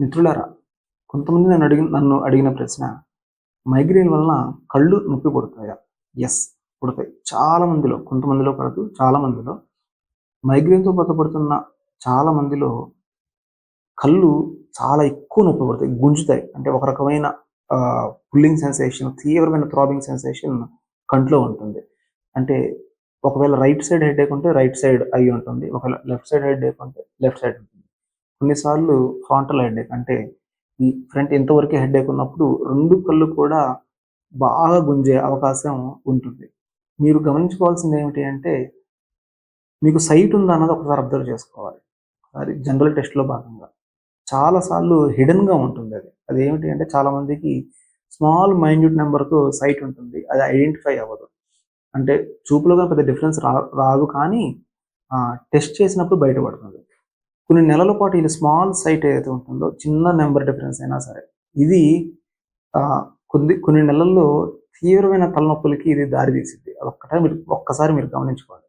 మిత్రులారా కొంతమంది నన్ను అడిగిన నన్ను అడిగిన ప్రశ్న మైగ్రేన్ వలన కళ్ళు నొప్పి పడుతాయా ఎస్ పుడతాయి. చాలా మందిలో కొంతమందిలో పడదు చాలా మందిలో మైగ్రేన్తో బాధపడుతున్న చాలా మందిలో కళ్ళు చాలా ఎక్కువ నొప్పి పడతాయి గుంజుతాయి. అంటే ఒక రకమైన పుల్లింగ్ సెన్సేషన్ తీవ్రమైన థ్రాబింగ్ సెన్సేషన్ కంట్లో ఉంటుంది. అంటే ఒకవేళ రైట్ సైడ్ హెడ్ ఉంటే రైట్ సైడ్ అయి ఉంటుంది. ఒకవేళ లెఫ్ట్ సైడ్ హెడ్ ఉంటే లెఫ్ట్ సైడ్ ఉంటుంది. కొన్నిసార్లు ఫ్రాంటల్ హెడ్ఏక్ అంటే ఈ ఫ్రంట్ ఎంతవరకు హెడ్ ఉన్నప్పుడు రెండు కళ్ళు కూడా బాగా గుంజే అవకాశం ఉంటుంది. మీరు గమనించుకోవాల్సింది ఏమిటి అంటే మీకు సైట్ ఉందా అన్నది ఒకసారి అబ్జర్వ్ చేసుకోవాలి. ఒకసారి జనరల్ టెస్ట్లో భాగంగా. చాలాసార్లు హిడెన్గా ఉంటుంది అది. అది ఏమిటి అంటే చాలామందికి స్మాల్ మైన్యూట్ నెంబర్కు సైట్ ఉంటుంది. అది ఐడెంటిఫై అవ్వదు. అంటే చూపులో పెద్ద డిఫరెన్స్ రా రాదు కానీ టెస్ట్ చేసినప్పుడు బయటపడుతుంది. కొన్ని నెలల పాటు ఇది స్మాల్ సైట్ ఏదైతే ఉంటుందో చిన్న నెంబర్ డిఫరెన్స్ అయినా సరే ఇది కొద్ది కొన్ని నెలల్లో తీవ్రమైన తలనొప్పులకి ఇది దారి తీసింది అదొక్కటే మీరు ఒక్కసారి మీరు గమనించుకోవాలి.